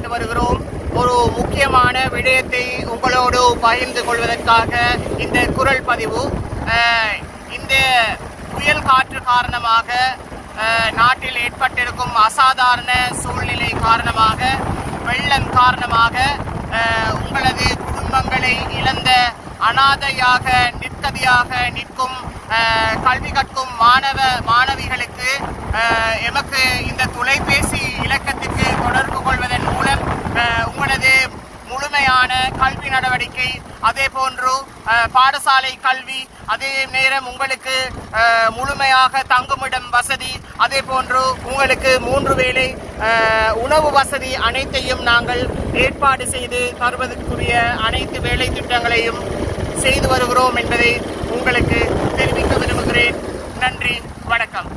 செயல்பட்டு வருகிறோம். ஒரு முக்கியமான விடயத்தை உங்களோடு பகிர்ந்து கொள்வதற்காக இந்த குரல் பதிவு. இந்த புயல் காற்று காரணமாக நாட்டில் ஏற்பட்டிருக்கும் அசாதாரண சூழ்நிலை காரணமாக வெள்ளம் காரணமாக உங்களது குடும்பங்களை இழந்த அனாதையாக நிற்கதியாக நிற்கும் கல்வி கற்கும் மாணவ மாணவிகளுக்கு எமக்கு இந்த தொலைபேசி இலக்கத்தை முழுமையான கல்வி நடவடிக்கை அதே போன்று பாடசாலை கல்வி அதே நேரம் உங்களுக்கு முழுமையாக தங்குமிடம் வசதி அதே போன்று உங்களுக்கு மூன்று வேளை உணவு வசதி அனைத்தையும் நாங்கள் ஏற்பாடு செய்து தருவதற்குரிய அனைத்து வேலை திட்டங்களையும் செய்து வருகிறோம் என்பதை உங்களுக்கு தெரிவிக்க விரும்புகிறேன். நன்றி வணக்கம்.